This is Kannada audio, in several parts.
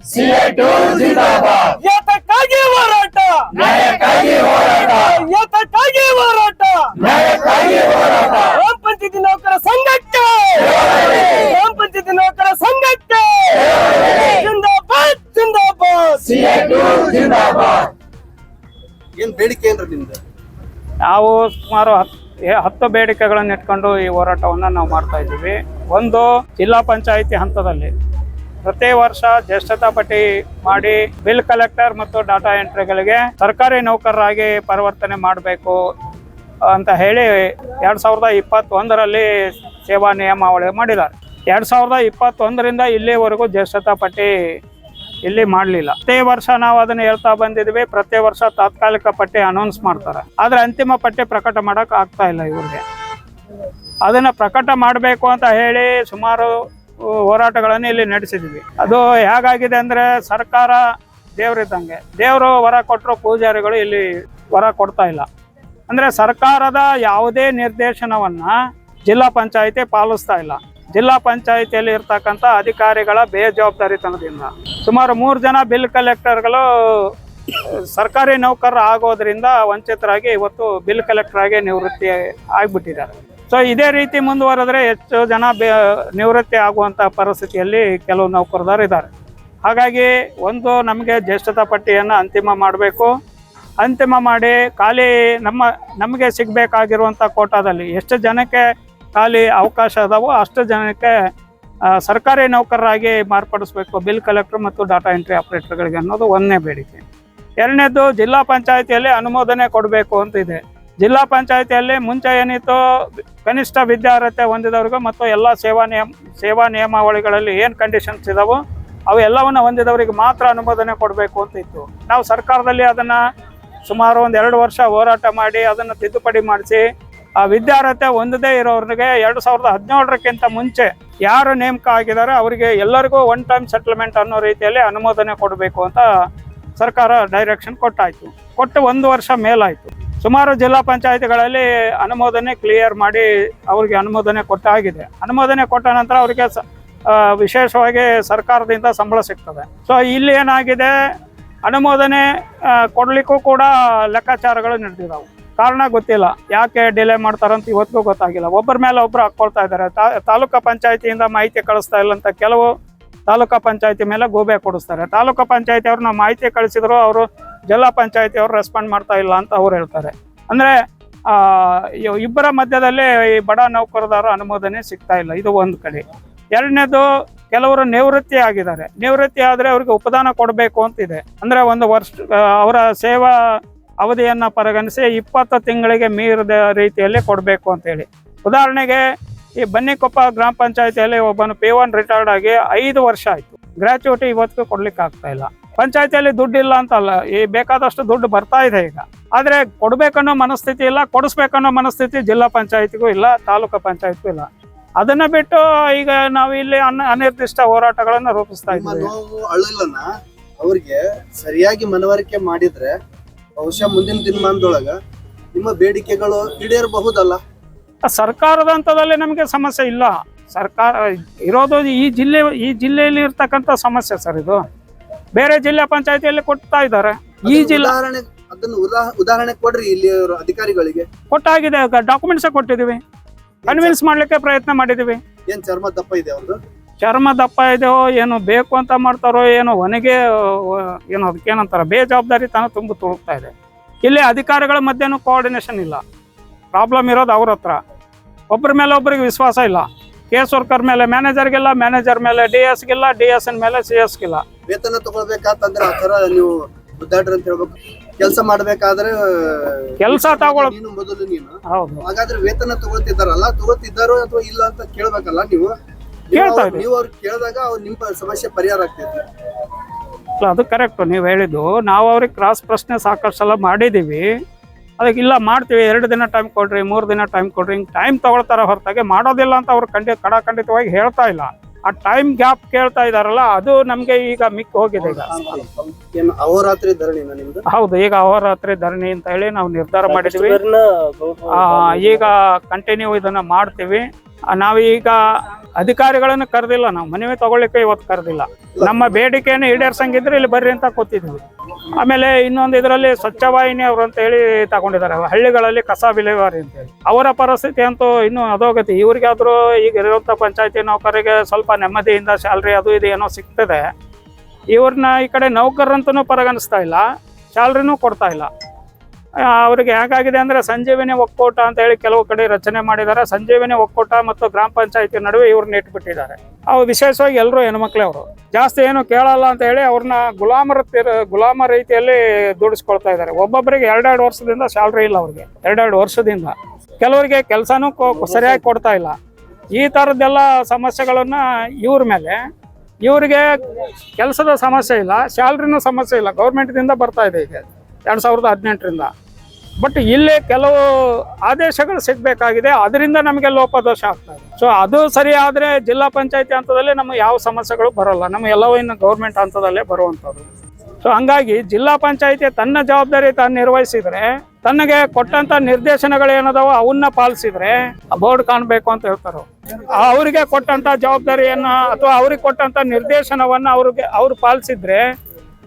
ಸಿಎಟು ಜಿಂದಾಬಾದ್. ಏತಕ್ಕಾಗಿ ಹೋರಾಟ. ನ್ಯಾಯಕ್ಕಾಗಿ ಹೋರಾಟ. ಏತಕ್ಕಾಗಿ ಹೋರಾಟ. ನ್ಯಾಯಕ್ಕಾಗಿ ಹೋರಾಟ. ಗ್ರಾಮ ಪಂಚಾಯತಿ ನೌಕರ ಸಂಘಕ್ಕೆ. ಗ್ರಾಮ ಪಂಚಾಯತಿ ನೌಕರ ಸಂಘಕ್ಕೆ. ಜಿಂದಾಬಾದ್ ಜಿಂದಾಬಾದ್. ಸಿಎಟು ಜಿಂದಾಬಾದ್. ಏನ್ ಬೇಡಿಕೆ ಏನ್ರಿ ನಿಮ್ದು? ನಾವು ಸುಮಾರು ಹತ್ತು ಹತ್ತು ಬೇಡಿಕೆಗಳನ್ನು ಇಟ್ಕೊಂಡು ಈ ಹೋರಾಟವನ್ನು ನಾವು ಮಾಡ್ತಾ ಇದ್ದೀವಿ. ಒಂದು ಜಿಲ್ಲಾ ಪಂಚಾಯಿತಿ ಹಂತದಲ್ಲಿ. ಪ್ರತಿ ವರ್ಷ ಜ್ಯೇಷ್ಠತಾ ಪಟ್ಟಿ ಮಾಡಿ ಬಿಲ್ ಕಲೆಕ್ಟರ್ ಮತ್ತು ಡಾಟಾ ಎಂಟ್ರಿಗಳಿಗೆ ಸರ್ಕಾರಿ ನೌಕರರಾಗಿ ಪರಿವರ್ತನೆ ಮಾಡಬೇಕು ಅಂತ ಹೇಳಿ ಎರಡು ಸಾವಿರದ ಇಪ್ಪತ್ತೊಂದರಲ್ಲಿ ಸೇವಾ ನಿಯಮಾವಳಿ ಮಾಡಿದ್ದಾರೆ. ಎರಡು ಸಾವಿರದ ಇಪ್ಪತ್ತೊಂದರಿಂದ ಇಲ್ಲಿವರೆಗೂ ಜ್ಯೇಷ್ಠತಾ ಪಟ್ಟಿ ಇಲ್ಲಿ ಮಾಡಲಿಲ್ಲ. ಪ್ರತಿ ವರ್ಷ ನಾವು ಅದನ್ನ ಹೇಳ್ತಾ ಬಂದಿದ್ವಿ. ಪ್ರತಿ ವರ್ಷ ತಾತ್ಕಾಲಿಕ ಪಟ್ಟಿ ಅನೌನ್ಸ್ ಮಾಡ್ತಾರೆ. ಆದ್ರೆ ಅಂತಿಮ ಪಟ್ಟಿ ಪ್ರಕಟ ಮಾಡಕ್ ಆಗ್ತಾ ಇಲ್ಲ ಇವ್ರಿಗೆ. ಅದನ್ನ ಪ್ರಕಟ ಮಾಡಬೇಕು ಅಂತ ಹೇಳಿ ಸುಮಾರು ಹೋರಾಟಗಳನ್ನು ಇಲ್ಲಿ ನಡೆಸಿದ್ವಿ. ಅದು ಹೇಗಾಗಿದೆ ಅಂದ್ರೆ ಸರ್ಕಾರ ದೇವರಿದ್ದಂಗೆ. ದೇವರು ವರ ಕೊಟ್ಟರು ಪೂಜಾರಿಗಳು ಇಲ್ಲಿ ವರ ಕೊಡ್ತಾ ಇಲ್ಲ. ಅಂದ್ರೆ ಸರ್ಕಾರದ ಯಾವುದೇ ನಿರ್ದೇಶನವನ್ನ ಜಿಲ್ಲಾ ಪಂಚಾಯಿತಿ ಪಾಲಿಸ್ತಾ ಇಲ್ಲ. ಜಿಲ್ಲಾ ಪಂಚಾಯಿತಿಯಲ್ಲಿ ಇರ್ತಕ್ಕಂಥ ಅಧಿಕಾರಿಗಳ ಬೇಜವಾಬ್ದಾರಿತನದಿಂದ. ಸುಮಾರು ಮೂರು ಜನ ಬಿಲ್ ಕಲೆಕ್ಟರ್ಗಳು ಸರ್ಕಾರಿ ನೌಕರರು ಆಗೋದ್ರಿಂದ ವಂಚಿತರಾಗಿ ಇವತ್ತು ಬಿಲ್ ಕಲೆಕ್ಟರ್ ಆಗಿ ನಿವೃತ್ತಿ ಆಗ್ಬಿಟ್ಟಿದ್ದಾರೆ. ಸೊ ಇದೇ ರೀತಿ ಮುಂದುವರೆದ್ರೆ ಹೆಚ್ಚು ಜನ ಬೆ, ನಿವೃತ್ತಿ ಆಗುವಂಥ ಪರಿಸ್ಥಿತಿಯಲ್ಲಿ ಕೆಲವು ನೌಕರದಾರು ಇದ್ದಾರೆ. ಹಾಗಾಗಿ ಒಂದು ನಮಗೆ ಜ್ಯೇಷ್ಠತಾ ಪಟ್ಟಿಯನ್ನು ಅಂತಿಮ ಮಾಡಬೇಕು. ಅಂತಿಮ ಮಾಡಿ ಖಾಲಿ ನಮ್ಮ, ನಮಗೆ ಸಿಗಬೇಕಾಗಿರುವಂಥ ಕೋಟಾದಲ್ಲಿ ಎಷ್ಟು ಜನಕ್ಕೆ ಖಾಲಿ ಅವಕಾಶ ಅದಾವೋ ಅಷ್ಟು ಜನಕ್ಕೆ ಸರ್ಕಾರಿ ನೌಕರರಾಗಿ ಮಾರ್ಪಡಿಸ್ಬೇಕು ಬಿಲ್ ಕಲೆಕ್ಟರ್ ಮತ್ತು ಡಾಟಾ ಎಂಟ್ರಿ ಆಪರೇಟರ್ಗಳಿಗೆ ಅನ್ನೋದು ಒಂದನೇ ಬೇಡಿಕೆ. ಎರಡನೇದು ಜಿಲ್ಲಾ ಪಂಚಾಯಿತಿಯಲ್ಲಿ ಅನುಮೋದನೆ ಕೊಡಬೇಕು ಅಂತ ಇದೆ. ಜಿಲ್ಲಾ ಪಂಚಾಯಿತಿಯಲ್ಲಿ ಮುಂಚೆ ಏನಿತ್ತು ಕನಿಷ್ಠ ವಿದ್ಯಾರ್ಹತೆ ಹೊಂದಿದವ್ರಿಗೂ ಮತ್ತು ಎಲ್ಲ ಸೇವಾ ನಿಯಮ, ಸೇವಾ ನಿಯಮಾವಳಿಗಳಲ್ಲಿ ಏನು ಕಂಡೀಷನ್ಸ್ ಇದಾವೋ ಅವು ಎಲ್ಲವನ್ನು ಹೊಂದಿದವರಿಗೆ ಮಾತ್ರ ಅನುಮೋದನೆ ಕೊಡಬೇಕು ಅಂತ ಇತ್ತು. ನಾವು ಸರ್ಕಾರದಲ್ಲಿ ಅದನ್ನು ಸುಮಾರು ಒಂದು ಎರಡು ವರ್ಷ ಹೋರಾಟ ಮಾಡಿ ಅದನ್ನು ತಿದ್ದುಪಡಿ ಮಾಡಿಸಿ, ಆ ವಿದ್ಯಾರ್ಹತೆ ಹೊಂದದೇ ಇರೋರಿಗೆ ಎರಡು ಸಾವಿರದ ಹದಿನೇಳರಕ್ಕಿಂತ ಮುಂಚೆ ಯಾರು ನೇಮಕ ಆಗಿದ್ದಾರೆ ಅವರಿಗೆ ಎಲ್ಲರಿಗೂ ಒನ್ ಟೈಮ್ ಸೆಟಲ್ಮೆಂಟ್ ಅನ್ನೋ ರೀತಿಯಲ್ಲಿ ಅನುಮೋದನೆ ಕೊಡಬೇಕು ಅಂತ ಸರ್ಕಾರ ಡೈರೆಕ್ಷನ್ ಕೊಟ್ಟಾಯಿತು. ಕೊಟ್ಟು ಒಂದು ವರ್ಷ ಮೇಲಾಯಿತು. ಸುಮಾರು ಜಿಲ್ಲಾ ಪಂಚಾಯತಿಗಳಲ್ಲಿ ಅನುಮೋದನೆ ಕ್ಲಿಯರ್ ಮಾಡಿ ಅವರಿಗೆ ಅನುಮೋದನೆ ಕೊಟ್ಟಾಗಿದೆ ಅನುಮೋದನೆ ಕೊಟ್ಟ ನಂತರ ಅವರಿಗೆ ವಿಶೇಷವಾಗಿ ಸರ್ಕಾರದಿಂದ ಸಂಬಳ ಸಿಗ್ತದೆ. ಸೊ ಇಲ್ಲಿ ಏನಾಗಿದೆ? ಅನುಮೋದನೆ ಕೊಡಲಿಕ್ಕೂ ಕೂಡ ಲೆಕ್ಕಾಚಾರಗಳು ನಡೆದಿದ್ದಾವೆ ಕಾರಣ ಗೊತ್ತಿಲ್ಲ. ಯಾಕೆ ಡಿಲೇ ಮಾಡ್ತಾರಂತ ಇವತ್ತಿಗೂ ಗೊತ್ತಾಗಿಲ್ಲ. ಒಬ್ಬರ ಮೇಲೆ ಒಬ್ಬರು ಹಾಕ್ಕೊಳ್ತಾ ಇದ್ದಾರೆ. ತಾಲೂಕಾ ಪಂಚಾಯತಿಯಿಂದ ಮಾಹಿತಿ ಕಳಿಸ್ತಾ ಇಲ್ಲ ಅಂತ ಕೆಲವು ತಾಲೂಕಾ ಪಂಚಾಯತಿ ಮೇಲೆ ಗೋಬೆ ಕೊಡಿಸ್ತಾರೆ. ತಾಲೂಕಾ ಪಂಚಾಯತಿ ಅವ್ರನ್ನ ಮಾಹಿತಿ ಕಳಿಸಿದ್ರು ಅವರು ಜಿಲ್ಲಾ ಪಂಚಾಯತಿ ಅವರು ರೆಸ್ಪಾಂಡ್ ಮಾಡ್ತಾ ಇಲ್ಲ ಅಂತ ಅವ್ರು ಹೇಳ್ತಾರೆ. ಅಂದ್ರೆ ಇಬ್ಬರ ಮಧ್ಯದಲ್ಲಿ ಈ ಬಡ ನೌಕರದಾರ ಅನುಮೋದನೆ ಸಿಗ್ತಾ ಇಲ್ಲ. ಇದು ಒಂದು ಕಡೆ. ಎರಡನೇದು, ಕೆಲವರು ನಿವೃತ್ತಿ ಆಗಿದ್ದಾರೆ. ನಿವೃತ್ತಿ ಆದ್ರೆ ಅವ್ರಿಗೆ ಉಪದಾನ ಕೊಡಬೇಕು ಅಂತಿದೆ. ಅಂದ್ರೆ ಒಂದು ವರ್ಷ ಅವರ ಸೇವಾ ಅವಧಿಯನ್ನ ಪರಿಗಣಿಸಿ ಇಪ್ಪತ್ತು ತಿಂಗಳಿಗೆ ಮೀರಿದ ರೀತಿಯಲ್ಲಿ ಕೊಡಬೇಕು ಅಂತೇಳಿ ಉದಾಹರಣೆಗೆ, ಈ ಬನ್ನಿಕೊಪ್ಪ ಗ್ರಾಮ ಪಂಚಾಯತಿಯಲ್ಲಿ ಒಬ್ಬನು ಪಿ ಒನ್ ರಿಟೈರ್ಡ್ ಆಗಿ ಐದು ವರ್ಷ ಆಯ್ತು. ಗ್ರಾಚ್ಯುಟಿ ಇವತ್ತಿಗೂ ಕೊಡ್ಲಿಕ್ಕೆ ಆಗ್ತಾ ಇಲ್ಲ. ಪಂಚಾಯತಿಯಲ್ಲಿ ದುಡ್ಡು ಇಲ್ಲ ಅಂತಲ್ಲ ಈ ಬೇಕಾದಷ್ಟು ದುಡ್ಡು ಬರ್ತಾ ಇದೆ ಈಗ. ಆದ್ರೆ ಕೊಡ್ಬೇಕನ್ನೋ ಮನಸ್ಥಿತಿ ಇಲ್ಲ ಕೊಡಿಸ್ಬೇಕನ್ನೋ ಮನಸ್ಥಿತಿ ಜಿಲ್ಲಾ ಪಂಚಾಯತಿಗೂ ಇಲ್ಲ ತಾಲೂಕು ಪಂಚಾಯತ್ಗೂ ಇಲ್ಲ. ಅದನ್ನ ಬಿಟ್ಟು ಈಗ ನಾವು ಇಲ್ಲಿ ಅನ ಅನಿರ್ದಿಷ್ಟ ಹೋರಾಟಗಳನ್ನ ರೂಪಿಸ್ತಾ ಇದ್ದೀವಿ. ಅಳಲನ್ನ ಅವ್ರಿಗೆ ಸರಿಯಾಗಿ ಮನವರಿಕೆ ಮಾಡಿದ್ರೆ ಬಹುಶಃ ಮುಂದಿನ ದಿನಮಾನದೊಳಗ ನಿಮ್ಮ ಬೇಡಿಕೆಗಳು ಈಡೇರಬಹುದಲ್ಲ? ಸರ್ಕಾರದ ಹಂತದಲ್ಲಿ ನಮಗೆ ಸಮಸ್ಯೆ ಇಲ್ಲ. ಸರ್ಕಾರ ಇರೋದು ಈ ಜಿಲ್ಲೆ ಈ ಜಿಲ್ಲೆಯಲ್ಲಿ ಇರ್ತಕ್ಕಂಥ ಸಮಸ್ಯೆ ಸರ್ ಇದು. ಬೇರೆ ಜಿಲ್ಲಾ ಪಂಚಾಯತಿಯಲ್ಲಿ ಕೊಡ್ತಾ ಇದ್ದಾರೆ. ಈ ಜಿಲ್ಲಾ ಉದಾಹರಣೆ ಅದನ್ನ ಉದಾ- ಉದಾಹರಣೆ ಕೊಡ್ರಿ ಇಲ್ಲಿ ಅಧಿಕಾರಿಗಳಿಗೆ. ಕೊಟ್ಟಾಗಿದೆ ಡಾಕ್ಯುಮೆಂಟ್ಸ್ ಕೊಟ್ಟಿದ್ದೀವಿ. ಕನ್ವಿನ್ಸ್ ಮಾಡ್ಲಿಕ್ಕೆ ಪ್ರಯತ್ನ ಮಾಡಿದೀವಿ ಏನ್ ಚರ್ಮ ದಪ್ಪ ಇದೆ ಅವ್ರದ್ದು ಚರ್ಮ ದಪ್ಪ ಇದೆಯೋ ಏನು ಬೇಕು ಅಂತ ಮಾಡ್ತಾರೋ ಏನೋ ಒನಗೆ ಏನು ಏನೋ ಬೇಜವಾಬ್ದಾರಿ ತಾನು ತುಂಬ ತುಳುಕ್ತಾ ಇದೆ. ಇಲ್ಲಿ ಅಧಿಕಾರಿಗಳ ಮಧ್ಯೆನೂ ಕೋಆರ್ಡಿನೇಷನ್ ಇಲ್ಲ. ಪ್ರಾಬ್ಲಮ್ ಇರೋದು ಅವ್ರ ಹತ್ರ. ಒಬ್ಬರ ಮೇಲೆ ಒಬ್ಬರಿಗೆ ವಿಶ್ವಾಸ ಇಲ್ಲ. ಕೇಸ್ ವರ್ಕರ್ ಮೇಲೆ ಮ್ಯಾನೇಜರ್ಗಿಲ್ಲ ಮ್ಯಾನೇಜರ್ ಮೇಲೆ ಡಿ ಎಸ್ಗಿಲ್ಲ ಡಿ ಎಸ್ ಮೇಲೆ ಸಿ ಎಸ್ಗಿಲ್ಲ ವೇತನ ತಗೊಳ್ಬೇಕಾತಂದ್ರೆ ಆ ತರ ನೀವು ಗುದ್ದಾಡ್ರಿ ಅಂತ ಹೇಳ್ಬೇಕು. ಕೆಲಸ ಮಾಡ್ಬೇಕಾದ್ರೆ ಕೆಲಸ ತಗೊಳ್ ನೀನು ಮೊದಲು ನೀನು. ಹೌದು. ಹಾಗಾದ್ರೆ ವೇತನ ತಗೊಳ್ತಿದ್ದಾರಲ್ಲ ತಗೊಳ್ತಿದ್ದಾರೋ ಅಥವಾ ಇಲ್ಲ ಅಂತ ಕೇಳ್ಬೇಕಲ್ಲ ನೀವು? ನೀವು ಕೇಳ್ತಾ ಅವ್ರ್- ಇದ್ದೀವಿ. ನೀವು ಅವ್ರಿಗೆ ಕೇಳಿದಾಗ ಅವ್ರು ನಿಮ್ಮ ಸಮಸ್ಯೆ ಪರಿಹಾರ ಆಗ್ತೈತಿ. ಅದು ಕರೆಕ್ಟ್ ನೀವು ಹೇಳಿದ್ದು. ನಾವು ಅವ್ರಿಗೆ ಕ್ರಾಸ್ ಪ್ರಶ್ನೆ ಸಾಕಷ್ಟು ಸಲ ಮಾಡಿದ್ದೀವಿ. ಅದಕ್ಕೆ ಇಲ್ಲ ಮಾಡ್ತೀವಿ. ಎರಡು ದಿನ ಟೈಮ್ ಕೊಡ್ರಿ ಮೂರು ದಿನ ಟೈಮ್ ಕೊಡ್ರಿ. ಹಿಂಗೆ ಟೈಮ್ ತೊಗೊಳ್ತಾರೆ ಹೊರತಾಗಿ ಮಾಡೋದಿಲ್ಲ ಅಂತ ಅವ್ರು ಖಂಡಿತ ಕಡಾಖಂಡಿತವಾಗಿ ಹೇಳ್ತಾ ಇಲ್ಲ. ಆ ಟೈಮ್ ಗ್ಯಾಪ್ ಕೇಳ್ತಾ ಇದಾರಲ್ಲ ಅದು ನಮಗೆ ಈಗ ಮಿಕ್ಕ ಹೋಗಿದೆ ಈಗ. ಏನು ಅಹೋರಾತ್ರಿ ಧರಣಿನ ನಿಮ್ದು? ಹೌದು ಈಗ ಅಹೋರಾತ್ರಿ ಧರಣಿ ಅಂತ ಹೇಳಿ ನಾವು ನಿರ್ಧಾರ ಮಾಡಿದ್ವಿ. ಈಗ ಕಂಟಿನ್ಯೂ ಇದನ್ನ ಮಾಡ್ತೀವಿ. ನಾವೀಗ ಅಧಿಕಾರಿಗಳನ್ನು ಕರೆದಿಲ್ಲ, ನಾವು ಮನವಿ ತಗೊಳ್ಳಿಕ್ಕೆ ಇವತ್ತು ಕರೆದಿಲ್ಲ. ನಮ್ಮ ಬೇಡಿಕೆಯನ್ನು ಈಡೇರ್ಸಂಗಿದ್ರೆ ಇಲ್ಲಿ ಬರ್ರಿ ಅಂತ ಕೂತಿದ್ವಿ. ಆಮೇಲೆ ಇನ್ನೊಂದು ಇದರಲ್ಲಿ ಸ್ವಚ್ಛ ವಾಹಿನಿ ಅವರು ಅಂತ ಹೇಳಿ ತಗೊಂಡಿದ್ದಾರೆ, ಹಳ್ಳಿಗಳಲ್ಲಿ ಕಸ ವಿಲೇವಾರಿ ಅಂತ ಹೇಳಿ. ಅವರ ಪರಿಸ್ಥಿತಿ ಅಂತೂ ಇನ್ನೂ ಅಧೋಗತಿ. ಇವ್ರಿಗಾದ್ರೂ ಈಗ ಇರುವಂಥ ಪಂಚಾಯತಿ ನೌಕರಿಗೆ ಸ್ವಲ್ಪ ನೆಮ್ಮದಿಯಿಂದ ಸ್ಯಾಲ್ರಿ ಅದು ಇದು ಏನೋ ಸಿಗ್ತದೆ. ಇವ್ರನ್ನ ಈ ಕಡೆ ನೌಕರಂತೂ ಪರಿಗಣಿಸ್ತಾ ಇಲ್ಲ, ಸ್ಯಾಲ್ರಿನೂ ಕೊಡ್ತಾ ಇಲ್ಲ. ಅವ್ರಿಗೆ ಹೇಗಾಗಿದೆ ಅಂದರೆ ಸಂಜೀವಿನಿ ಒಕ್ಕೂಟ ಅಂತ ಹೇಳಿ ಕೆಲವು ಕಡೆ ರಚನೆ ಮಾಡಿದ್ದಾರೆ. ಸಂಜೀವಿನಿ ಒಕ್ಕೂಟ ಮತ್ತು ಗ್ರಾಮ ಪಂಚಾಯತಿ ನಡುವೆ ಇವ್ರನ್ನ ಇಟ್ಬಿಟ್ಟಿದ್ದಾರೆ. ಅವು ವಿಶೇಷವಾಗಿ ಎಲ್ಲರೂ ಹೆಣ್ಮಕ್ಳೇ ಅವರು. ಜಾಸ್ತಿ ಏನು ಕೇಳಲ್ಲ ಅಂತ ಹೇಳಿ ಅವ್ರನ್ನ ಗುಲಾಮರ ಗುಲಾಮ ರೀತಿಯಲ್ಲಿ ದುಡಿಸ್ಕೊಳ್ತಾ ಇದ್ದಾರೆ. ಒಬ್ಬೊಬ್ಬರಿಗೆ ಎರಡೆರಡು ವರ್ಷದಿಂದ ಸ್ಯಾಲ್ರಿ ಇಲ್ಲ ಅವ್ರಿಗೆ. ಎರಡೆರಡು ವರ್ಷದಿಂದ. ಕೆಲವರಿಗೆ ಕೆಲಸನೂ ಸರಿಯಾಗಿ ಕೊಡ್ತಾ ಇಲ್ಲ. ಈ ಥರದ್ದೆಲ್ಲ ಸಮಸ್ಯೆಗಳನ್ನು ಇವ್ರ ಮೇಲೆ. ಇವರಿಗೆ ಕೆಲಸದ ಸಮಸ್ಯೆ ಇಲ್ಲ ಸ್ಯಾಲ್ರಿನೂ ಸಮಸ್ಯೆ ಇಲ್ಲ. ಗೌರ್ಮೆಂಟ್ದಿಂದ ಬರ್ತಾ ಇದೆ ಈಗ. ಎರಡು ಸಾವಿರದ ಹದಿನೆಂಟರಿಂದ. ಬಟ್ ಇಲ್ಲಿ ಕೆಲವು ಆದೇಶಗಳು ಸಿಗಬೇಕಾಗಿದೆ. ಅದರಿಂದ ನಮಗೆ ಲೋಪದೋಷ ಆಗ್ತದೆ ಸೊ ಅದು ಸರಿ ಆದರೆ ಜಿಲ್ಲಾ ಪಂಚಾಯತಿ ಹಂತದಲ್ಲಿ ನಮಗೆ ಯಾವ ಸಮಸ್ಯೆಗಳು ಬರೋಲ್ಲ. ನಮ್ಮ ಎಲ್ಲವೂ ಇನ್ನು ಗೌರ್ಮೆಂಟ್ ಹಂತದಲ್ಲೇ ಬರುವಂಥದ್ದು. ಸೊ ಹಂಗಾಗಿ ಜಿಲ್ಲಾ ಪಂಚಾಯತಿ ತನ್ನ ಜವಾಬ್ದಾರಿ ತಾನು ನಿರ್ವಹಿಸಿದರೆ, ತನಗೆ ಕೊಟ್ಟಂತ ನಿರ್ದೇಶನಗಳು ಅವನ್ನ ಪಾಲಿಸಿದ್ರೆ ಬೋರ್ಡ್ ಕಾಣಬೇಕು ಅಂತ ಹೇಳ್ತಾರೆ. ಅವರಿಗೆ ಕೊಟ್ಟಂತ ಜವಾಬ್ದಾರಿಯನ್ನ ಅಥವಾ ಅವ್ರಿಗೆ ಕೊಟ್ಟಂತ ನಿರ್ದೇಶನವನ್ನ ಅವ್ರಿಗೆ, ಅವ್ರು ಪಾಲಿಸಿದ್ರೆ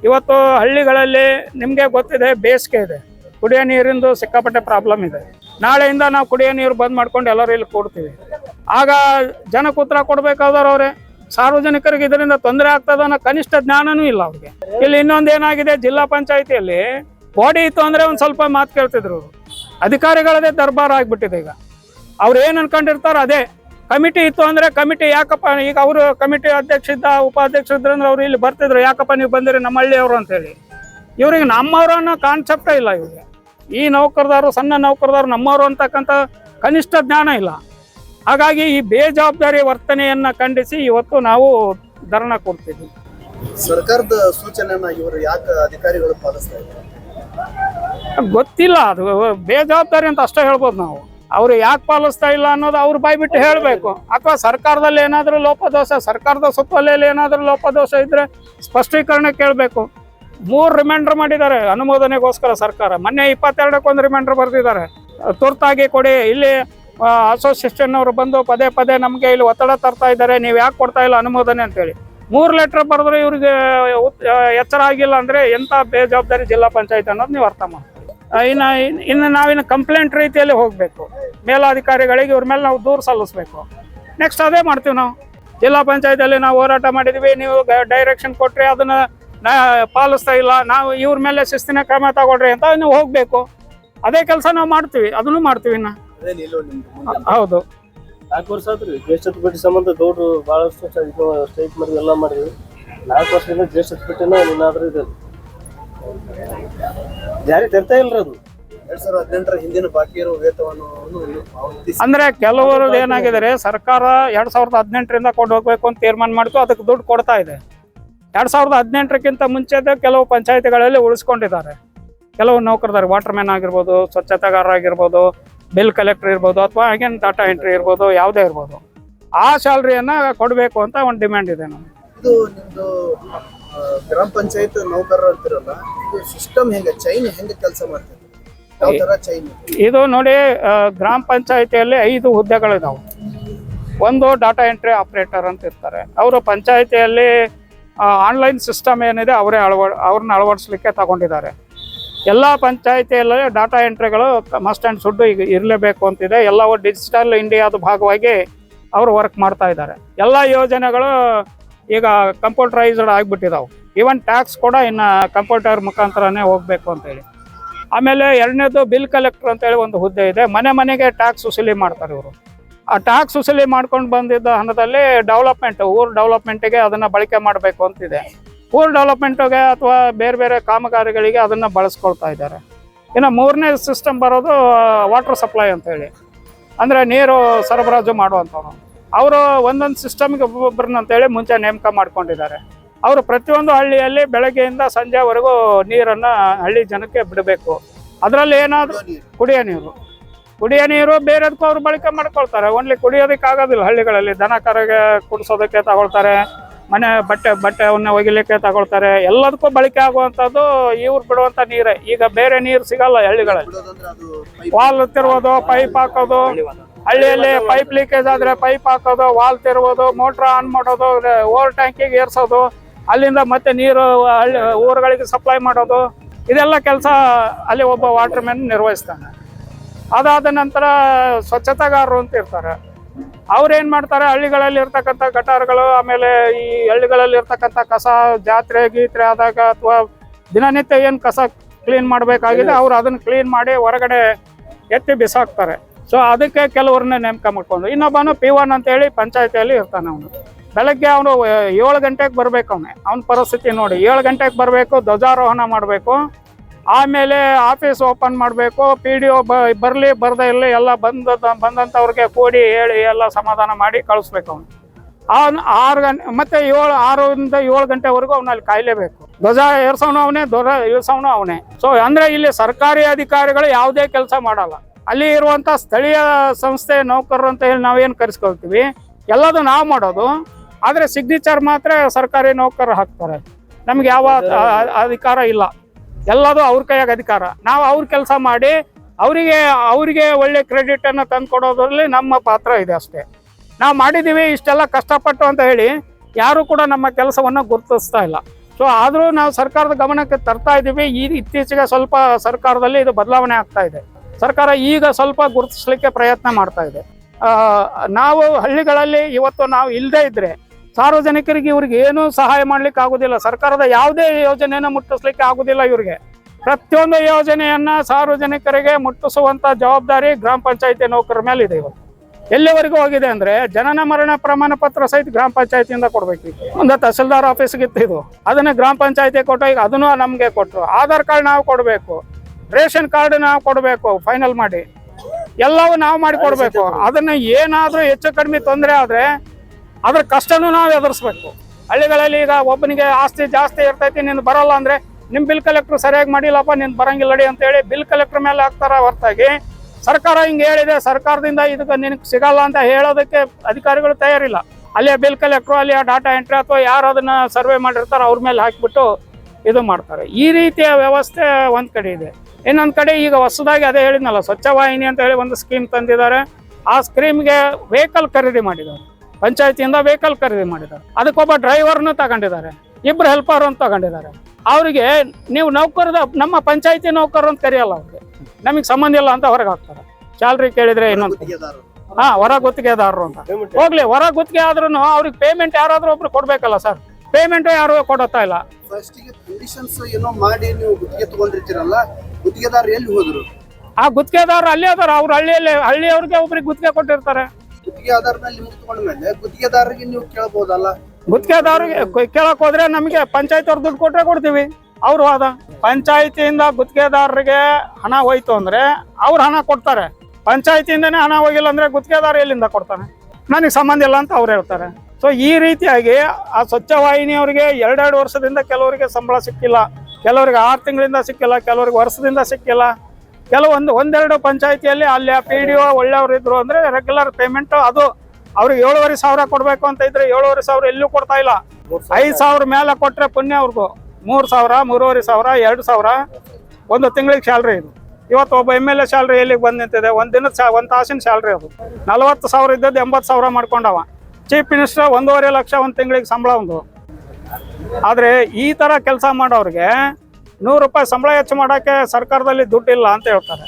ಇವತ್ತು ಹಳ್ಳಿಗಳಲ್ಲಿ ನಿಮಗೆ ಗೊತ್ತಿದೆ ಬೇಸಿಗೆ ಇದೆ. ಕುಡಿಯೋ ನೀರಿಂದು ಸಿಕ್ಕಾಪಟ್ಟೆ ಪ್ರಾಬ್ಲಮ್ ಇದೆ. ನಾಳೆಯಿಂದ ನಾವು ಕುಡಿಯೋ ನೀರು ಬಂದ್ ಮಾಡ್ಕೊಂಡು ಎಲ್ಲರೂ ಇಲ್ಲಿ ಕೊಡ್ತೀವಿ. ಆಗ ಜನಕ್ಕೆ ಉತ್ತರ ಕೊಡ್ಬೇಕಾದವ್ರು ಅವರೇ. ಸಾರ್ವಜನಿಕರಿಗೆ ಇದರಿಂದ ತೊಂದರೆ ಆಗ್ತದ ಅನ್ನೋ ಕನಿಷ್ಠ ಜ್ಞಾನನೂ ಇಲ್ಲ ಅವ್ರಿಗೆ. ಇಲ್ಲಿ ಇನ್ನೊಂದು ಏನಾಗಿದೆ, ಜಿಲ್ಲಾ ಪಂಚಾಯತಿಯಲ್ಲಿ ಬಾಡಿ ಇತ್ತು ಅಂದ್ರೆ ಒಂದು ಸ್ವಲ್ಪ ಮಾತು ಕೇಳ್ತಿದ್ರು. ಅಧಿಕಾರಿಗಳದೇ ದರ್ಬಾರ್ ಆಗಿಬಿಟ್ಟಿದೆ ಈಗ. ಅವ್ರು ಏನ್ ಅನ್ಕೊಂಡಿರ್ತಾರ ಅದೇ. ಕಮಿಟಿ ಇತ್ತು ಅಂದ್ರೆ ಕಮಿಟಿ ಯಾಕಪ್ಪ, ಈಗ ಅವರು ಕಮಿಟಿ ಅಧ್ಯಕ್ಷ ಇದ್ದ, ಉಪಾಧ್ಯಕ್ಷ ಇದ್ರಂದ್ರೆ ಅವ್ರು ಇಲ್ಲಿ ಬರ್ತಿದ್ರು, ಯಾಕಪ್ಪ ನೀವು ಬಂದಿರಿ ನಮ್ಮ ಹಳ್ಳಿಯವರು ಅಂತೇಳಿ. ಇವ್ರಿಗೆ ನಮ್ಮವ್ರು ಅನ್ನೋ ಕಾನ್ಸೆಪ್ಟೇ ಇಲ್ಲ ಇವ್ರಿಗೆ. ಈ ನೌಕರದಾರರು ಸಣ್ಣ ನೌಕರದಾರರು ನಮ್ಮವರು ಅಂತಕ್ಕಂಥ ಕನಿಷ್ಠ ಜ್ಞಾನ ಇಲ್ಲ. ಹಾಗಾಗಿ ಈ ಬೇಜವಾಬ್ದಾರಿ ವರ್ತನೆಯನ್ನ ಖಂಡಿಸಿ ಇವತ್ತು ನಾವು ಧರಣ ಕೊಡ್ತಿದ್ವಿ. ಸರ್ಕಾರದ ಸೂಚನೆಯನ್ನ ಇವರು ಯಾಕೆ ಅಧಿಕಾರಿಗಳು ಪಾಲಿಸ್ತಾ ಇದ್ದಾರೆ? ಗೊತ್ತಿಲ್ಲ ಅದು ಬೇಜವಾಬ್ದಾರಿ ಅಂತ ಅಷ್ಟೇ ಹೇಳ್ಬೋದು ನಾವು. ಅವರು ಯಾಕೆ ಪಾಲಿಸ್ತಾ ಇಲ್ಲ ಅನ್ನೋದು ಅವ್ರು ಬಾಯಿ ಬಿಟ್ಟು ಹೇಳಬೇಕು. ಅಥವಾ ಸರ್ಕಾರದಲ್ಲಿ ಏನಾದರೂ ಲೋಪದೋಷ ಸರ್ಕಾರದ ಸುತ್ತೋಲೆಯಲ್ಲಿ ಏನಾದರೂ ಲೋಪದೋಷ ಇದ್ರೆ ಸ್ಪಷ್ಟೀಕರಣ ಕೇಳಬೇಕು. ಮೂರು ರಿಮೈಂಡರ್ ಮಾಡಿದ್ದಾರೆ. ಅನುಮೋದನೆಗೋಸ್ಕರ ಸರ್ಕಾರ. ಮೊನ್ನೆ ಇಪ್ಪತ್ತೆರಡಕ್ಕೆ ಒಂದು ರಿಮೈಂಡರ್ ಬರೆದಿದ್ದಾರೆ. ತುರ್ತಾಗಿ ಕೊಡಿ. ಇಲ್ಲಿ ಅಸೋಸಿಯೇಷನ್ ಅವರು ಬಂದು ಪದೇ ಪದೇ ನಮಗೆ ಇಲ್ಲಿ ಒತ್ತಡ ತರ್ತಾ ಇದ್ದಾರೆ. ನೀವು ಯಾಕೆ ಕೊಡ್ತಾ ಇಲ್ಲ ಅನುಮೋದನೆ ಅಂತೇಳಿ. ಮೂರು ಲೆಟರ್ ಬರೆದ್ರೆ ಇವ್ರಿಗೆ ಎಚ್ಚರ ಆಗಿಲ್ಲ ಅಂದ್ರೆ ಎಂತ ಬೇಜವಾಬ್ದಾರಿ ಜಿಲ್ಲಾ ಪಂಚಾಯತ್ ಅನ್ನೋದು ನೀವು ಅರ್ಥ ಮಾಡಿ ಇನ್ನು ಇನ್ನ ಇನ್- ಇನ್ನು ನಾವಿನ್ನು ಕಂಪ್ಲೇಂಟ್ ರೀತಿಯಲ್ಲಿ ಹೋಗಬೇಕು. ಮೇಲಾಧಿಕಾರಿಗಳಿಗೆ ಇವ್ರ ಮೇಲೆ ನಾವು ದೂರು ಸಲ್ಲಿಸ್ಬೇಕು. ನೆಕ್ಸ್ಟ್ ಅದೇ ಮಾಡ್ತೀವಿ ನಾವು. ಜಿಲ್ಲಾ ಪಂಚಾಯತಲ್ಲಿ ನಾವು ಹೋರಾಟ ಮಾಡಿದ್ವಿ. ನೀವು ಡೈರೆಕ್ಷನ್ ಕೊಟ್ರಿ, ಅದನ್ನ ನಾ ಪಾಲಿಸ್ತಾ ಇಲ್ಲ ನಾವು ಇವ್ರ ಮೇಲೆ ಶಿಸ್ತಿನ ಕ್ರಮ ತಗೊಳ್ರಿ ಅಂತ ನೀವು ಹೋಗ್ಬೇಕು. ಅದೇ ಕೆಲಸ ನಾವು ಮಾಡ್ತೀವಿ ಅದನ್ನು ಮಾಡ್ತೀವಿ ನಾ ಅದೇ ನಿಲುವು ಮುಂದೆ. ಹೌದು. ನಾಲ್ಕು ವರ್ಷ ಆದ್ರಿ ಜ್ಯೇಷ್ಠ ಭೇಟಿ ಸಂಬಂಧ ಗೌಡ್ರು ಬಹಳಷ್ಟು ಇದು ಸ್ಟ್ರೈಕ್ ಮಾಡಿ ಎಲ್ಲ ಮಾಡಿದ್ವಿ. ನಾಲ್ಕು ವರ್ಷದಿಂದ ಜ್ಯೇಷ್ಠ ಭೇಟಿನ ಏನಾದ್ರೂ ಇದೆ. ಜಾರಿ ತರ್ತಾ ಇಲ್ರಿ ಅದು? ಎರಡ್ ಸಾವಿರದ ಹದಿನೆಂಟರ ಹಿಂದಿನ ಬಾಕಿ ಇರೋ ವೇತನವನ್ನು ಇನ್ನು ಪಾವತಿಸಿ ಅಂದ್ರೆ ಕೆಲವರು ಏನಾಗಿದ್ದಾರೆ ಸರ್ಕಾರ ಎರಡ್ ಸಾವಿರದ ಹದಿನೆಂಟರಿಂದ ಕೊಂಡು ಹೋಗ್ಬೇಕು ಅಂತ ತೀರ್ಮಾನ ಮಾಡ್ತು ಅದಕ್ಕೆ ದುಡ್ಡು ಕೊಡ್ತಾ ಇದೆ. ಎರಡ್ ಸಾವಿರದ ಹದಿನೆಂಟರಕ್ಕಿಂತ ಮುಂಚೆದ ಕೆಲವು ಪಂಚಾಯತಿಗಳಲ್ಲಿ ಉಳಿಸ್ಕೊಂಡಿದ್ದಾರೆ. ಕೆಲವು ನೌಕರದಾರ ವಾಟರ್ ಮ್ಯಾನ್ ಆಗಿರ್ಬೋದು ಸ್ವಚ್ಛತೆಗಾರ ಆಗಿರ್ಬೋದು ಬಿಲ್ ಕಲೆಕ್ಟರ್ ಇರ್ಬೋದು ಅಥವಾ ಹಾಗೇನು ಡಾಟಾ ಎಂಟ್ರಿ ಇರ್ಬೋದು ಯಾವುದೇ ಇರ್ಬೋದು. ಆ ಸ್ಯಾಲ್ರಿಯನ್ನ ಕೊಡಬೇಕು ಅಂತ ಒಂದು ಡಿಮ್ಯಾಂಡ್ ಇದೆ ನಮ್ಗೆ. ಇದು ನಿಮ್ದು ಗ್ರಾಮ ಪಂಚಾಯತ್ ನೌಕರರು ಅಂತಿರಲ್ಲ ಇದು ಸಿಸ್ಟಮ್ ಹೆಂಗೆ ಚೈನ್ ಹೆಂಗೆ ಕೆಲಸ ಯಾವ ಚೈನ್ ಇದು ನೋಡಿ ಗ್ರಾಮ ಪಂಚಾಯತಿಯಲ್ಲಿ ಐದು ಹುದ್ದೆಗಳಿದಾವೆ. ಒಂದು ಡಾಟಾ ಎಂಟ್ರಿ ಆಪರೇಟರ್ ಅಂತ ಇರ್ತಾರೆ. ಅವರು ಪಂಚಾಯತಿಯಲ್ಲಿ ಆನ್ಲೈನ್ ಸಿಸ್ಟಮ್ ಏನಿದೆ ಅವರೇ ಅಳವ ಅವ್ರನ್ನ ಅಳವಡಿಸ್ಲಿಕ್ಕೆ ತಗೊಂಡಿದ್ದಾರೆ. ಎಲ್ಲ ಪಂಚಾಯಿತಿಯಲ್ಲೇ ಡಾಟಾ ಎಂಟ್ರಿಗಳು ಮಸ್ಟ್ ಆ್ಯಂಡ್ ಶುಡ್ ಈಗ ಇರಲೇಬೇಕು ಅಂತಿದೆ. ಎಲ್ಲವೂ ಡಿಜಿಟಲ್ ಇಂಡಿಯಾದ ಭಾಗವಾಗಿ ಅವರು ವರ್ಕ್ ಮಾಡ್ತಾ ಇದ್ದಾರೆ. ಎಲ್ಲ ಯೋಜನೆಗಳು ಈಗ ಕಂಪ್ಯೂಟರೈಸ್ಡ್ ಆಗಿಬಿಟ್ಟಿದಾವೆ. ಈವನ್ ಟ್ಯಾಕ್ಸ್ ಕೂಡ ಇನ್ನು ಕಂಪ್ಯೂಟರ್ ಮುಖಾಂತರನೇ ಹೋಗಬೇಕು ಅಂತೇಳಿ. ಆಮೇಲೆ ಎರಡನೇದು ಬಿಲ್ ಕಲೆಕ್ಟರ್ ಅಂತೇಳಿ ಒಂದು ಹುದ್ದೆ ಇದೆ. ಮನೆ ಮನೆಗೆ ಟ್ಯಾಕ್ಸ್ ವಸೂಲಿ ಮಾಡ್ತಾರೆ ಇವರು. ಆ ಟ್ಯಾಕ್ಸ್ ವಸೂಲಿ ಮಾಡ್ಕೊಂಡು ಬಂದಿದ್ದ ಹಣದಲ್ಲಿ ಡೆವಲಪ್ಮೆಂಟ್ ಊರು ಡೆವಲಪ್ಮೆಂಟಿಗೆ ಅದನ್ನ ಬಳಕೆ ಮಾಡಬೇಕು ಅಂತಿದೆ. ಊರು ಡೆವಲಪ್ಮೆಂಟ್ಗೆ ಅಥವಾ ಬೇರೆ ಬೇರೆ ಕಾಮಗಾರಿಗಳಿಗೆ ಅದನ್ನ ಬಳಸ್ಕೊಳ್ತಾ ಇದ್ದಾರೆ. ಇನ್ನು ಮೂರನೇ ಸಿಸ್ಟಮ್ ಬರೋದು ವಾಟರ್ ಸಪ್ಲೈ ಅಂತೇಳಿ. ಅಂದರೆ ನೀರು ಸರಬರಾಜು ಮಾಡುವಂಥವ್ರು. ಅವರು ಒಂದೊಂದು ಸಿಸ್ಟಮ್ಗೆ ಒಬ್ಬೊಬ್ಬರನ್ನ ಅಂತೇಳಿ ಮುಂಚೆ ನೇಮಕ ಮಾಡ್ಕೊಂಡಿದ್ದಾರೆ. ಅವರು ಪ್ರತಿಯೊಂದು ಹಳ್ಳಿಯಲ್ಲಿ ಬೆಳಗ್ಗೆಯಿಂದ ಸಂಜೆವರೆಗೂ ನೀರನ್ನು ಹಳ್ಳಿ ಜನಕ್ಕೆ ಬಿಡಬೇಕು. ಅದರಲ್ಲಿ ಏನಾದರೂ ಕುಡಿಯೋ ನೀರು. ಕುಡಿಯೋ ನೀರು ಬೇರೆದಕ್ಕೂ ಅವ್ರು ಬಳಕೆ ಮಾಡ್ಕೊಳ್ತಾರೆ. ಓನ್ಲಿ ಕುಡಿಯೋದಕ್ಕೆ ಆಗೋದಿಲ್ಲ. ಹಳ್ಳಿಗಳಲ್ಲಿ ದನ ಕರಗೆ ಕುಡಿಸೋದಕ್ಕೆ ತಗೊಳ್ತಾರೆ. ಮನೆ ಬಟ್ಟೆ ಬಟ್ಟೆ ಅವನ್ನ ಒಗಿಲಿಕ್ಕೆ ತಗೊಳ್ತಾರೆ. ಎಲ್ಲದಕ್ಕೂ ಬಳಕೆ ಆಗುವಂಥದ್ದು ಇವ್ರು ಬಿಡುವಂಥ ನೀರೇ. ಈಗ ಬೇರೆ ನೀರು ಸಿಗಲ್ಲ ಹಳ್ಳಿಗಳಲ್ಲಿ. ವಾಲ್ ತಿರುವುದು ಪೈಪ್ ಹಾಕೋದು. ಹಳ್ಳಿಯಲ್ಲಿ ಪೈಪ್ ಲೀಕೇಜ್ ಆದರೆ ಪೈಪ್ ಹಾಕೋದು, ವಾಲ್ ತಿರುವುದು ಮೋಟ್ರ್ ಆನ್ ಮಾಡೋದು ಓವರ್ ಟ್ಯಾಂಕಿಗೆ ಏರ್ಸೋದು. ಅಲ್ಲಿಂದ ಮತ್ತೆ ನೀರು ಹಳ್ಳಿ ಊರುಗಳಿಗೆ ಸಪ್ಲೈ ಮಾಡೋದು. ಇದೆಲ್ಲ ಕೆಲಸ ಅಲ್ಲಿ ಒಬ್ಬ ವಾಟರ್ ಮ್ಯಾನ್ ನಿರ್ವಹಿಸ್ತಾನೆ. ಅದಾದ ನಂತರ ಸ್ವಚ್ಛತಾಗಾರರು ಅಂತ ಇರ್ತಾರೆ. ಅವ್ರು ಏನ್ ಮಾಡ್ತಾರೆ? ಹಳ್ಳಿಗಳಲ್ಲಿ ಇರ್ತಕ್ಕಂಥ ಗಟಾರಗಳು ಆಮೇಲೆ ಈ ಹಳ್ಳಿಗಳಲ್ಲಿ ಇರ್ತಕ್ಕಂಥ ಕಸ ಜಾತ್ರೆ ಗೀತ್ರೆ ಆದಾಗ ಅಥವಾ ದಿನನಿತ್ಯ ಏನು ಕಸ ಕ್ಲೀನ್ ಮಾಡಬೇಕಾಗಿದೆ ಅವ್ರು ಅದನ್ನ ಕ್ಲೀನ್ ಮಾಡಿ ಹೊರಗಡೆ ಎತ್ತಿ ಬಿಸಾಕ್ತಾರೆ. ಸೊ ಅದಕ್ಕೆ ಕೆಲವ್ರನ್ನ ನೇಮಕ ಮಾಡ್ಕೊಂಡು ಇನ್ನೊಬ್ಬನು ಪಿ ಒನ್ ಅಂತೇಳಿ ಪಂಚಾಯತಿಯಲ್ಲಿ ಇರ್ತಾನೆ ಅವನು. ಬೆಳಗ್ಗೆ ಅವನು ಏಳು ಗಂಟೆಗೆ ಬರಬೇಕು ಅವನೇ. ಅವನ ಪರಿಸ್ಥಿತಿ ನೋಡಿ ಏಳು ಗಂಟೆಗೆ ಬರಬೇಕು ಧ್ವಜಾರೋಹಣ ಮಾಡಬೇಕು. ಆಮೇಲೆ ಆಫೀಸ್ ಓಪನ್ ಮಾಡಬೇಕು ಪಿ ಡಿ ಒ ಬರಲಿ, ಬರದೇ ಇರಲಿ, ಎಲ್ಲ ಬಂದ ಬಂದಂಥವ್ರಿಗೆ ಕೂಡಿ ಹೇಳಿ ಎಲ್ಲ ಸಮಾಧಾನ ಮಾಡಿ ಕಳಿಸ್ಬೇಕು ಅವನು. ಅವನು ಆರು ಗಂಟೆ ಮತ್ತೆ ಏಳು, ಆರರಿಂದ ಏಳು ಗಂಟೆವರೆಗೂ ಅವನಲ್ಲಿ ಕಾಯಲೇಬೇಕು. ಧ್ವಜ ಏರ್ಸೋನು ಅವನೇ, ಧ್ವಜ ಇಳಿಸೋನು ಅವನೇ. ಸೊ ಅಂದರೆ ಇಲ್ಲಿ ಸರ್ಕಾರಿ ಅಧಿಕಾರಿಗಳು ಯಾವುದೇ ಕೆಲಸ ಮಾಡಲ್ಲ. ಅಲ್ಲಿ ಇರುವಂಥ ಸ್ಥಳೀಯ ಸಂಸ್ಥೆ ನೌಕರರು ಅಂತ ಹೇಳಿ ನಾವೇನು ಕರೆಸ್ಕೊಳ್ತೀವಿ? ಎಲ್ಲದು ನಾವು ಮಾಡೋದು. ಆದರೆ ಸಿಗ್ನೇಚರ್ ಮಾತ್ರ ಸರ್ಕಾರಿ ನೌಕರರು ಹಾಕ್ತಾರೆ. ನಮ್ಗೆ ಯಾವ ಅಧಿಕಾರ ಇಲ್ಲ. ಎಲ್ಲದು ಅವ್ರ ಕೈಯಾಗ ಅಧಿಕಾರ. ನಾವು ಅವ್ರ ಕೆಲಸ ಮಾಡಿ ಅವರಿಗೆ ಅವರಿಗೆ ಒಳ್ಳೆ ಕ್ರೆಡಿಟ್ ಅನ್ನು ತಂದು ಕೊಡೋದ್ರಲ್ಲಿ ನಮ್ಮ ಪಾತ್ರ ಇದೆ ಅಷ್ಟೇ. ನಾವು ಮಾಡಿದ್ದೀವಿ ಇಷ್ಟೆಲ್ಲ ಕಷ್ಟಪಟ್ಟು ಅಂತ ಹೇಳಿ ಯಾರು ಕೂಡ ನಮ್ಮ ಕೆಲಸವನ್ನು ಗುರುತಿಸ್ತಾ ಇಲ್ಲ. ಸೊ ಆದರೂ ನಾವು ಸರ್ಕಾರದ ಗಮನಕ್ಕೆ ತರ್ತಾ ಇದ್ದೀವಿ ಈ ಇತ್ತೀಚೆಗೆ ಸ್ವಲ್ಪ ಸರ್ಕಾರದಲ್ಲಿ ಇದು ಬದಲಾವಣೆ ಆಗ್ತಾ ಇದೆ. ಸರ್ಕಾರ ಈಗ ಸ್ವಲ್ಪ ಗುರುತಿಸ್ಲಿಕ್ಕೆ ಪ್ರಯತ್ನ ಮಾಡ್ತಾ ಇದೆ. ನಾವು ಹಳ್ಳಿಗಳಲ್ಲಿ ಇವತ್ತು ನಾವು ಇಲ್ಲದೇ ಇದ್ರೆ ಸಾರ್ವಜನಿಕರಿಗೆ ಇವ್ರಿಗೆ ಏನೂ ಸಹಾಯ ಮಾಡ್ಲಿಕ್ಕೆ ಆಗುದಿಲ್ಲ. ಸರ್ಕಾರದ ಯಾವುದೇ ಯೋಜನೆಯನ್ನು ಮುಟ್ಟಿಸ್ಲಿಕ್ಕೆ ಆಗುದಿಲ್ಲ ಇವ್ರಿಗೆ. ಪ್ರತಿಯೊಂದು ಯೋಜನೆಯನ್ನ ಸಾರ್ವಜನಿಕರಿಗೆ ಮುಟ್ಟಿಸುವಂತ ಜವಾಬ್ದಾರಿ ಗ್ರಾಮ ಪಂಚಾಯತಿ ನೌಕರ ಮೇಲೆ ಇದೆ ಇವತ್ತು ಎಲ್ಲಿವರೆಗೂ ಹೋಗಿದೆ ಅಂದ್ರೆ ಜನನ ಮರಣ ಪ್ರಮಾಣ ಪತ್ರ ಸಹಿತ ಗ್ರಾಮ ಪಂಚಾಯತಿಯಿಂದ ಕೊಡ್ಬೇಕು. ಒಂದು ತಹಸೀಲ್ದಾರ್ ಆಫೀಸ್ಗೆ ಇತ್ತು ಇದು. ಅದನ್ನ ಗ್ರಾಮ ಪಂಚಾಯತಿ ಕೊಟ್ಟು ಈಗ ಅದನ್ನು ನಮಗೆ ಕೊಟ್ಟರು ಆಧಾರ್ ಕಾರ್ಡ್ ನಾವು ಕೊಡಬೇಕು. ರೇಷನ್ ಕಾರ್ಡ್ ನಾವು ಕೊಡಬೇಕು ಫೈನಲ್ ಮಾಡಿ. ಎಲ್ಲವೂ ನಾವು ಮಾಡಿ ಕೊಡಬೇಕು. ಅದನ್ನ ಏನಾದ್ರೂ ಹೆಚ್ಚು ಕಡಿಮೆ ತೊಂದರೆ ಆದ್ರೆ ಅದ್ರ ಕಷ್ಟನೂ ನಾವು ಎದುರಿಸ್ಬೇಕು. ಹಳ್ಳಿಗಳಲ್ಲಿ ಈಗ ಒಬ್ಬನಿಗೆ ಆಸ್ತಿ ಜಾಸ್ತಿ ಇರ್ತೈತಿ, ನೀನು ಬರಲ್ಲ ಅಂದ್ರೆ ನಿಮ್ಮ ಬಿಲ್ ಕಲೆಕ್ಟರ್ ಸರಿಯಾಗಿ ಮಾಡಿಲ್ಲಪ್ಪ, ನೀನು ಬರಂಗಿಲ್ಲಡಿ ಅಂತ ಹೇಳಿ ಬಿಲ್ ಕಲೆಕ್ಟ್ರ್ ಮೇಲೆ ಹಾಕ್ತಾರ ಹೊರತಾಗಿ. ಸರ್ಕಾರ ಹಿಂಗೆ ಹೇಳಿದೆ, ಸರ್ಕಾರದಿಂದ ಇದಕ್ಕೆ ನಿನಗೆ ಸಿಗಲ್ಲ ಅಂತ ಹೇಳೋದಕ್ಕೆ ಅಧಿಕಾರಿಗಳು ತಯಾರಿಲ್ಲ. ಅಲ್ಲಿಯ ಬಿಲ್ ಕಲೆಕ್ಟ್ರು ಅಲ್ಲಿಯ ಡಾಟಾ ಎಂಟ್ರಿ ಅಥವಾ ಯಾರು ಅದನ್ನ ಸರ್ವೆ ಮಾಡಿರ್ತಾರೋ ಅವ್ರ ಮೇಲೆ ಹಾಕಿಬಿಟ್ಟು ಇದು ಮಾಡ್ತಾರೆ. ಈ ರೀತಿಯ ವ್ಯವಸ್ಥೆ ಒಂದು ಕಡೆ ಇದೆ. ಇನ್ನೊಂದು ಕಡೆ ಈಗ ಹೊಸದಾಗಿ ಅದೇ ಹೇಳಿದ್ನಲ್ಲ, ಸ್ವಚ್ಛ ವಾಹಿನಿ ಅಂತ ಹೇಳಿ ಒಂದು ಸ್ಕೀಮ್ ತಂದಿದ್ದಾರೆ. ಆ ಸ್ಕೀಮ್ಗೆ ವೆಹಿಕಲ್ ಖರೀದಿ ಮಾಡಿದ್ದಾರೆ. ಪಂಚಾಯತಿಯಿಂದ ವೆಹಿಕಲ್ ಖರೀದಿ ಮಾಡಿದ್ದಾರೆ. ಅದಕ್ಕೊಬ್ಬ ಡ್ರೈವರ್ನು ತಗೊಂಡಿದ್ದಾರೆ. ಇಬ್ರು ಹೆಲ್ಪರ್ ಅಂತ ತಗೊಂಡಿದ್ದಾರೆ. ಅವರಿಗೆ ನೀವು ನೌಕರದ ನಮ್ಮ ಪಂಚಾಯತಿ ನೌಕರರು ಅಂತ ಕರೆಯಲ್ಲ ಅವ್ರಿಗೆ. ನಮಗೆ ಸಂಬಂಧ ಇಲ್ಲ ಅಂತ ಹೊರಗೆ ಹಾಕ್ತಾರೆ. ಸ್ಯಾಲ್ರಿ ಕೇಳಿದ್ರೆ ಇನ್ನೊಂದು ಹಾ ಹೊರ ಗುತ್ತಿಗೆದಾರರು ಅಂತ. ಹೋಗ್ಲಿ ಹೊರ ಗುತ್ತಿಗೆ ಆದ್ರೂ ಅವ್ರಿಗೆ ಪೇಮೆಂಟ್ ಯಾರಾದ್ರೂ ಒಬ್ರು ಕೊಡ್ಬೇಕಲ್ಲ ಸರ್. ಪೇಮೆಂಟ್ ಯಾರು ಕೊಡತ್ತಾ ಇಲ್ಲ. ಫಸ್ಟಿಗೆ ಕಂಡೀಷನ್ಸ್ ಏನೋ ಮಾಡಿ ನೀವು ಗುತ್ತಿಗೆ ತಗೊಂಡಿರ್ತೀರಲ್ಲ ಗುತ್ತಿಗೆದಾರ ಎಲ್ಲಿ ಹೋದ್ರು? ಆ ಗುತ್ತಿಗೆದಾರರು ಅಲ್ಲೇ ಅದಾರ. ಅವ್ರ ಹಳ್ಳಿಯಲ್ಲಿ ಹಳ್ಳಿಯವ್ರಿಗೆ ಒಬ್ರಿಗೆ ಗುತ್ತಿಗೆ ಕೊಟ್ಟಿರ್ತಾರೆ. ಗುತ್ತಿಗೆ ಆಧಾರ ಮೇಲೆ ತಗೊಂಡ್ಮೇಲೆ ಗುತ್ತಿಗೆದಾರರಿಗೆ ನೀವು ಕೇಳ್ಬೋದಲ್ಲ? ಗುತ್ತಿಗೆದಾರರಿಗೆ ಕ- ಕೇಳಕ್ ಹೋದ್ರೆ ನಮಗೆ ಪಂಚಾಯತ್ ಅವ್ರ ದುಡ್ಡು ಕೊಟ್ರೆ ಕೊಡ್ತೀವಿ. ಅವ್ರು ವಾದ ಪಂಚಾಯತಿಯಿಂದ ಗುತ್ತಿಗೆದಾರರಿಗೆ ಹಣ ಹೋಯ್ತು ಅಂದ್ರೆ ಅವ್ರು ಹಣ ಕೊಡ್ತಾರೆ. ಪಂಚಾಯತಿಯಿಂದನೇ ಹಣ ಹೋಗಿಲ್ಲ ಅಂದ್ರೆ ಗುತ್ತಿಗೆದಾರ ಎಲ್ಲಿಂದ ಕೊಡ್ತಾನೆ ನನಗೆ ಸಂಬಂಧ ಇಲ್ಲ ಅಂತ ಅವ್ರು ಹೇಳ್ತಾರೆ. ಸೊ ಈ ರೀತಿಯಾಗಿ ಆ ಸ್ವಚ್ಛ ವಾಹಿನಿಯವರಿಗೆ ಎರಡೆರಡು ವರ್ಷದಿಂದ ಕೆಲವರಿಗೆ ಸಂಬಳ ಸಿಕ್ಕಿಲ್ಲ. ಕೆಲವರಿಗೆ ಆರು ತಿಂಗಳಿಂದ ಸಿಕ್ಕಿಲ್ಲ, ಕೆಲವರಿಗೆ ವರ್ಷದಿಂದ ಸಿಕ್ಕಿಲ್ಲ. ಕೆಲವೊಂದು ಒಂದೆರಡು ಪಂಚಾಯತಿಯಲ್ಲಿ ಅಲ್ಲಿ ಪಿ ಡಿ ಒ ಒಳ್ಳೆಯವರು ಇದ್ರು ಅಂದ್ರೆ ರೆಗ್ಯುಲರ್ ಪೇಮೆಂಟ್ ಅದು ಅವ್ರಿಗೆ ಏಳುವರೆ ಸಾವಿರ ಕೊಡಬೇಕು ಅಂತ ಇದ್ರೆ ಏಳುವರೆ ಸಾವಿರ ಎಲ್ಲೂ ಕೊಡ್ತಾ ಇಲ್ಲ. ಐದು ಸಾವಿರ ಮೇಲೆ ಕೊಟ್ಟರೆ ಪುಣ್ಯ ಅವ್ರಿಗೂ. ಮೂರು ಸಾವಿರ ಮೂರುವರೆ ಸಾವಿರ ಎರಡು ಸಾವಿರ ಒಂದು ತಿಂಗಳಿಗೆ ಸ್ಯಾಲ್ರಿ ಇದು. ಇವತ್ತು ಒಬ್ಬ ಎಂ ಎಲ್ ಎ ಸ್ಯಾಲ್ರಿ ಎಲ್ಲಿಗೆ ಬಂದು ನಿಂತಿದೆ? ಒಂದು ದಿನದ ಒಂದು ತಾಸಿನ ಸ್ಯಾಲ್ರಿ ಅದು. ನಲವತ್ತು ಸಾವಿರ ಇದ್ದದ್ದು ಎಂಬತ್ತು ಸಾವಿರ ಮಾಡ್ಕೊಂಡವ. ಚೀಫ್ ಮಿನಿಸ್ಟರ್ ಒಂದೂವರೆ ಲಕ್ಷ ಒಂದು ತಿಂಗಳಿಗೆ ಸಂಬಳ ಒಂದು. ಆದರೆ ಈ ಥರ ಕೆಲಸ ಮಾಡೋರಿಗೆ ನೂರು ರೂಪಾಯಿ ಸಂಬಳ ಹೆಚ್ಚು ಮಾಡೋಕ್ಕೆ ಸರ್ಕಾರದಲ್ಲಿ ದುಡ್ಡಿಲ್ಲ ಅಂತ ಹೇಳ್ತಾರೆ.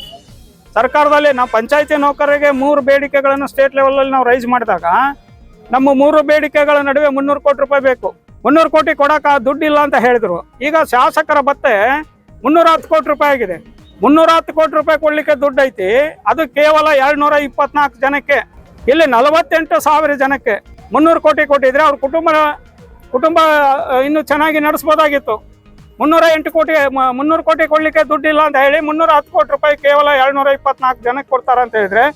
ಸರ್ಕಾರದಲ್ಲಿ ನಾವು ಪಂಚಾಯತಿ ನೌಕರರಿಗೆ ಮೂರು ಬೇಡಿಕೆಗಳನ್ನು ಸ್ಟೇಟ್ ಲೆವೆಲಲ್ಲಿ ನಾವು ರೈಸ್ ಮಾಡಿದಾಗ, ನಮ್ಮ ಮೂರು ಬೇಡಿಕೆಗಳ ನಡುವೆ ಮುನ್ನೂರು ಕೋಟಿ ರೂಪಾಯಿ ಬೇಕು. ಮುನ್ನೂರು ಕೋಟಿ ಕೊಡೋಕೆ ದುಡ್ಡಿಲ್ಲ ಅಂತ ಹೇಳಿದರು. ಈಗ ಶಾಸಕರ ಭತ್ತೆ ಮುನ್ನೂರ ಹತ್ತು ಕೋಟಿ ರೂಪಾಯಿ ಆಗಿದೆ. ಮುನ್ನೂರ ಹತ್ತು ಕೋಟಿ ರೂಪಾಯಿ ಕೊಡಲಿಕ್ಕೆ ದುಡ್ಡು ಐತಿ. ಅದು ಕೇವಲ ಎರಡ್ನೂರ ಇಪ್ಪತ್ನಾಲ್ಕು ಜನಕ್ಕೆ. ಇಲ್ಲಿ ನಲವತ್ತೆಂಟು ಸಾವಿರ ಜನಕ್ಕೆ ಮುನ್ನೂರು ಕೋಟಿ ಕೊಟ್ಟಿದ್ರೆ ಅವ್ರ ಕುಟುಂಬ ಕುಟುಂಬ ಇನ್ನೂ ಚೆನ್ನಾಗಿ ನಡೆಸ್ಬೋದಾಗಿತ್ತು. ಮುನ್ನೂರ ಎಂಟು ಕೋಟಿ ಮುನ್ನೂರು ಕೋಟಿ ಕೊಡ್ಲಿಕ್ಕೆ ದುಡ್ಡಿಲ್ಲ ಅಂತ ಹೇಳಿ ಮುನ್ನೂರ ಹತ್ತು ಕೋಟಿ ರೂಪಾಯಿ ಕೇವಲ ಎರಡ್ನೂರ ಇಪ್ಪತ್ನಾಲ್ಕು ಜನಕ್ಕೆ ಕೊಡ್ತಾರೆ ಅಂತ ಹೇಳಿದ್ರೆ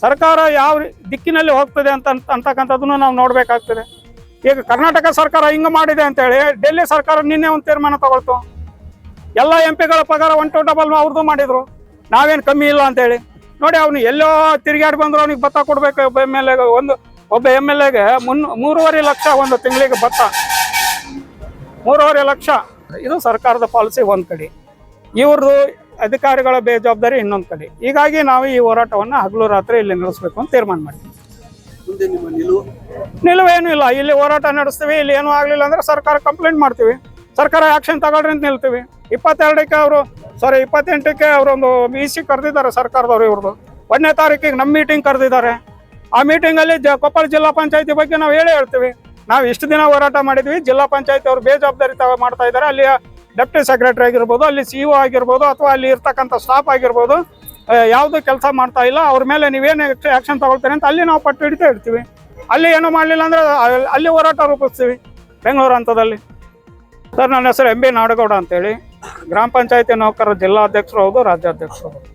ಸರ್ಕಾರ ಯಾವ ದಿಕ್ಕಿನಲ್ಲಿ ಹೋಗ್ತದೆ ಅಂತ ಅಂತ- ಅಂತಕ್ಕಂಥದ್ದನ್ನು ನಾವು ನೋಡ್ಬೇಕಾಗ್ತದೆ. ಈಗ ಕರ್ನಾಟಕ ಸರ್ಕಾರ ಹಿಂಗೆ ಮಾಡಿದೆ ಅಂತ ಹೇಳಿ ಡೆಲ್ಲಿ ಸರ್ಕಾರ ನಿನ್ನೆ ಒಂದು ತೀರ್ಮಾನ ತಗೊಳ್ತು. ಎಲ್ಲ ಎಂ ಪಿಗಳ ಪಗಾರ ಒನ್ ಟು ಡಬಲ್ ಅವ್ರದ್ದು ಮಾಡಿದ್ರು. ನಾವೇನು ಕಮ್ಮಿ ಇಲ್ಲ ಅಂತ ಹೇಳಿ. ನೋಡಿ ಅವನು ಎಲ್ಲೋ ತಿರುಗಾಡಿ ಬಂದ್ರು ಅವನಿಗೆ ಭತ್ತ ಕೊಡ್ಬೇಕು, ಒಬ್ಬ ಎಂ ಎಲ್ ಎಗೆ ಒಂದು ಒಬ್ಬ ಎಂ ಎಲ್ ಎಗೆ ಮುನ್ ಮೂರುವರೆ ಲಕ್ಷ ಒಂದು ತಿಂಗಳಿಗೆ ಭತ್ತ. ಮೂರುವರೆ ಲಕ್ಷ. ಇದು ಸರ್ಕಾರದ ಪಾಲಿಸಿ ಒಂದು ಕಡೆ. ಇವ್ರದ್ದು ಅಧಿಕಾರಿಗಳ ಬೇಜವಾಬ್ದಾರಿ ಇನ್ನೊಂದು ಕಡೆ. ಹೀಗಾಗಿ ನಾವು ಈ ಹೋರಾಟವನ್ನು ಹಗಲು ರಾತ್ರಿ ಇಲ್ಲಿ ನಡೆಸಬೇಕು ಅಂತ ತೀರ್ಮಾನ ನಿಲುವು? ನಿಲುವೇನು ಇಲ್ಲ. ಇಲ್ಲಿ ಹೋರಾಟ ನಡೆಸ್ತೀವಿ ಇಲ್ಲಿ ಏನೂ ಆಗಲಿಲ್ಲ ಅಂದ್ರೆ ಸರ್ಕಾರ ಕಂಪ್ಲೇಂಟ್ ಮಾಡ್ತೀವಿ. ಸರ್ಕಾರ ಆಕ್ಷನ್ ತಗೊಳ್ರಿ ಅಂತ ನಿಲ್ತೀವಿ. ಇಪ್ಪತ್ತೆರಡಕ್ಕೆ ಅವರು ಸಾರಿ ಇಪ್ಪತ್ತೆಂಟಕ್ಕೆ ಅವರೊಂದು ಬಿ ಸಿ ಕರೆದಿದ್ದಾರೆ ಸರ್ಕಾರದವರು ಇವ್ರದ್ದು ಒಂದನೇ ತಾರೀಕಿಗೆ ನಮ್ಮ ಮೀಟಿಂಗ್ ಕರೆದಿದ್ದಾರೆ. ಆ ಮೀಟಿಂಗಲ್ಲಿ ಜ ಕೊಪ್ಪಳ ಜಿಲ್ಲಾ ಪಂಚಾಯತಿ ಬಗ್ಗೆ ನಾವು ಹೇಳೇ ಹೇಳ್ತೀವಿ. ನಾವು ಇಷ್ಟು ದಿನ ಹೋರಾಟ ಮಾಡಿದ್ವಿ. ಜಿಲ್ಲಾ ಪಂಚಾಯತ್ ಅವರು ಬೇಜವಾಬ್ದಾರಿ ಮಾಡ್ತಾ ಇದ್ದಾರೆ. ಅಲ್ಲಿಯ ಡೆಪ್ಟಿ ಸೆಕ್ರೆಟರಿ ಆಗಿರ್ಬೋದು, ಅಲ್ಲಿ ಸಿ ಆಗಿರ್ಬೋದು, ಅಥವಾ ಅಲ್ಲಿ ಇರ್ತಕ್ಕಂಥ ಸ್ಟಾಫ್ ಆಗಿರ್ಬೋದು ಯಾವುದು ಕೆಲಸ ಮಾಡ್ತಾ ಇಲ್ಲ. ಅವ್ರ ಮೇಲೆ ನೀವೇನು ಆಕ್ಷನ್ ತಗೊಳ್ತೀರಿ ಅಂತ ಅಲ್ಲಿ ನಾವು ಪಟ್ಟು ಹಿಡಿತಾ ಇರ್ತೀವಿ. ಅಲ್ಲಿ ಏನು ಮಾಡಲಿಲ್ಲ ಅಂದ್ರೆ ಅಲ್ಲಿ ಹೋರಾಟ ರೂಪಿಸ್ತೀವಿ ಬೆಂಗಳೂರು ಹಂತದಲ್ಲಿ. ಸರ್, ನನ್ನ ಹೆಸರು ಎಂ ಬಿ ನಾಡಗೌಡ ಅಂತೇಳಿ. ಗ್ರಾಮ ಪಂಚಾಯತಿ ನೌಕರರ ಜಿಲ್ಲಾಧ್ಯಕ್ಷರು ಹೌದು ರಾಜ್ಯಾಧ್ಯಕ್ಷರು. ಹೌದು